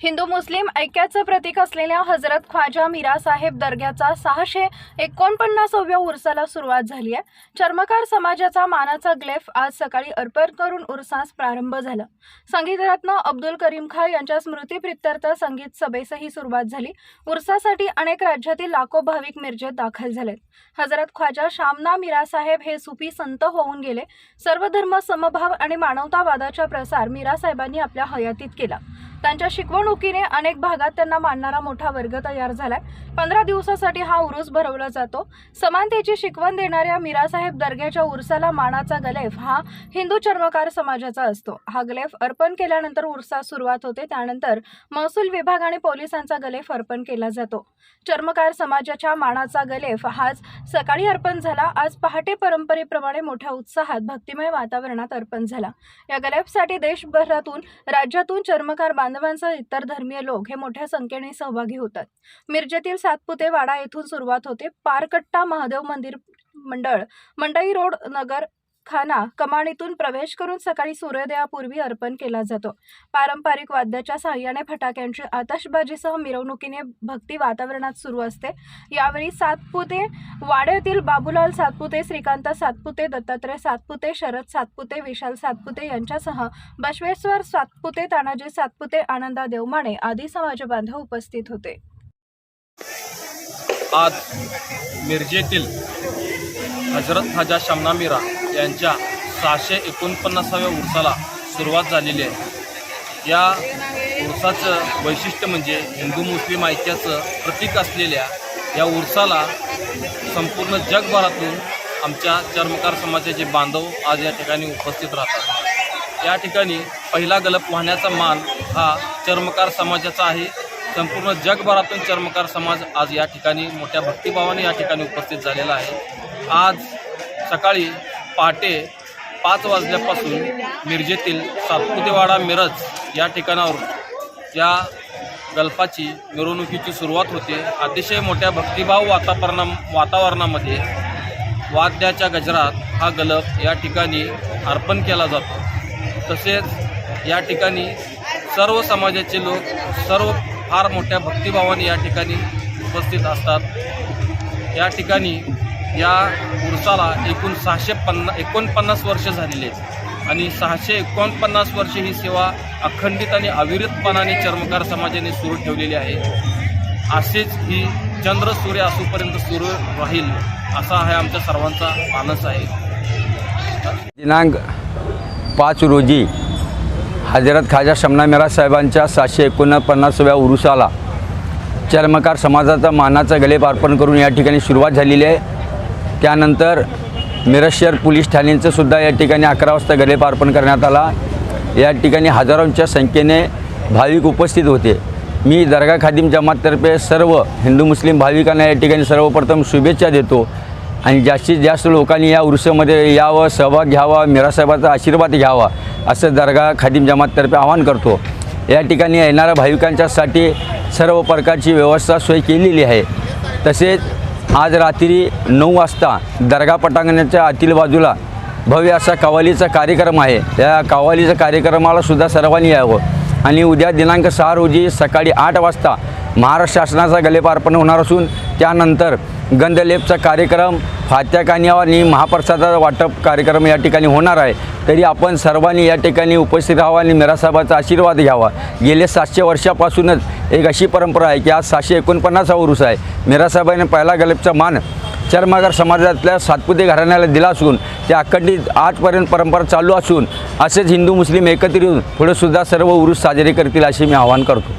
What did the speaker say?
हिंदू मुस्लिम ऐक्याचं प्रतीक असलेल्या हजरत ख्वाजा मीरा साहेब दर्ग्याचा सहाशे एकोणपन्नासाव्या उर्साला सुरुवात झाली आहे. चर्मकार समाजाचा मानाचा ग्लेफ आज सकाळी अर्पण करून उर्सास प्रारंभ झाला. संगीतरत्न अब्दुल करीम खान यांच्या स्मृतीप्रित्यर्थ संगीत सभेसही सुरुवात झाली. उर्सासाठी अनेक राज्यातील लाखो भाविक मिरजेत दाखल झालेत. हजरत ख्वाजा शामना मीरा साहेब हे सुफी संत होऊन गेले. सर्व धर्म समभाव आणि मानवतावादाचा प्रसार मीरा साहेबांनी आपल्या हयातीत केला. त्यांच्या शिकवण शिकवणुकीने अनेक भागात त्यांना मानणारा मोठा वर्ग तयार झालाय. पंधरा दिवसासाठी हा उरूस भरवला जातो. समानतेची शिकवण देणाऱ्या मीरासाहेब दर्ग्याच्या उरसाला मानाचा गलेफ हा हिंदू चर्मकार समाजाचा असतो. हा गलेफ अर्पण केल्यानंतर उरसास सुरुवात होते. त्यानंतर महसूल विभाग आणि पोलिसांचा गलेफ अर्पण केला जातो. चर्मकार समाजाच्या मानाचा गलेफ हाच सकाळी अर्पण झाला. आज पहाटे परंपरेप्रमाणे मोठ्या उत्साहात भक्तिमय वातावरणात अर्पण झाला. या गलेफसाठी देशभरातून राज्यातून चर्मकार बांधवांचा इतर धर्मीय लोक हे मोठ्या संख्येने सहभागी होतात. मिरजेतील सातपुते वाडा येथून सुरुवात होते. पारकट्टा महादेव मंदिर मंडळ मंडई रोड नगर खाना कमानीतून प्रवेश करून सकाळी सूर्योदयापूर्वी अर्पण केला जातो. पारंपरिक वाद्याच्या साह्याने फटाक्यांची आतषबाजीसह मिरवणुकीने भक्ती वातावरणात सुरू असते. यावेळी सातपुते वाड्यातील बाबूलाल सातपुते श्रीकांत सातपुते दत्तात्रय सातपुते शरद सातपुते विशाल सातपुते यांच्यासह बसवेश्वर सातपुते तानाजी सातपुते आनंदा देवमाणे आदी समाज बांधव उपस्थित होते. आज मिरजेतील हजरत खाजा शमना मीरा यांच्या सहाशे एकोणपन्नासाव्या उरसाला सुरुवात झालेली आहे. या उरसाचं वैशिष्ट्य म्हणजे हिंदू मुस्लिम ऐक्याचं प्रतीक असलेल्या या उरसाला संपूर्ण जगभरातून आमच्या चर्मकार समाजाचे बांधव आज या ठिकाणी उपस्थित राहतात. या ठिकाणी पहिला गलप वाहण्याचा मान हा चर्मकार समाजाचा आहे. संपूर्ण जगभरातून चर्मकार समाज आज या ठिकाणी मोठ्या भक्तिभावाने या ठिकाणी उपस्थित झालेला आहे. आज सकाळी पहाटे पाच वाजल्यापासून मिरजेतील सातपुतेवाडा मिरज या ठिकाणावर या गल्पाची मिरवणुकीची सुरुवात होते. अतिशय मोठ्या भक्तिभाव वातावरणा वातावरणामध्ये वाद्याच्या गजरात हा गलप या ठिकाणी अर्पण केला जातो. तसेच या ठिकाणी सर्व समाजाचे लोक सर्व फार मोठ्या भक्तिभावाने या ठिकाणी उपस्थित असतात. या ठिकाणी या उरसाला एकूण सहाशे पन्ना एकोणपन्नास वर्ष झालेली आहेत. आणि सहाशे एकोणपन्नास वर्षे ही सेवा अखंडित आणि अविरतपणाने चर्मकार समाजाने सुरू ठेवलेली आहे. असेच ही चंद्र सूर्य असूपर्यंत सुरू राहील असा हा आमच्या सर्वांचा मानस आहे. दिनांक पाच रोजी हजरत खाजा शमना मेरा साहेबांच्या सातशे एकोणपन्नासव्या उरुसाला चर्मकार समाजाचा मानाचा गलेप अर्पण करून या ठिकाणी सुरुवात झालेली आहे. त्यानंतर मिरज शहर पोलीस ठाण्यांचंसुद्धा या ठिकाणी अकरा वाजता गलेपार्पण करण्यात आला. या ठिकाणी हजारोंच्या संख्येने भाविक उपस्थित होते. मी दर्गा खादिम जमाततर्फे सर्व हिंदू मुस्लिम भाविकांना या ठिकाणी सर्वप्रथम शुभेच्छा देतो आणि जास्तीत जास्त लोकांनी या उर्सामध्ये यावं सहभाग घ्यावा मिरासाहेबाचा आशीर्वाद घ्यावा असं दर्गा खादिम जमाततर्फे आवाहन करतो. या ठिकाणी येणाऱ्या भाविकांच्यासाठी सर्व प्रकारची व्यवस्था सोय केलेली आहे. तसेच आज रात्री नऊ वाजता दर्गा पटांगणाच्या आतील बाजूला भव्य असा कवालीचा कार्यक्रम आहे. त्या कवालीच्या कार्यक्रमाला सुद्धा सर्वांनी यावं. आणि उद्या दिनांक सहा रोजी सकाळी आठ वाजता महाराष्ट्र शासनाचा गलेप अर्पण होणार असून त्यानंतर गंधलेपचा कार्यक्रम फात्या कान्यावर आणि महाप्रसादाचा वाटप कार्यक्रम या ठिकाणी होणार आहे. तरी आपण सर्वांनी या ठिकाणी उपस्थित राहावं आणि मिरासाहेबाचा आशीर्वाद घ्यावा. गेले सातशे वर्षापासूनच एक अशी परंपरा आहे की आज सहाशे एकोणपन्नासा उरूस आहे. मिरासाहेबांनी पहिला गलेपचा मान चर्मागार समाजातल्या सातपुते घराण्याला दिला असून ते अखंडित आजपर्यंत परंपरा चालू असून असेच हिंदू मुस्लिम एकत्र येऊन पुढे सुद्धा सर्व उरूस साजरे करतील असे मी आवाहन करतो.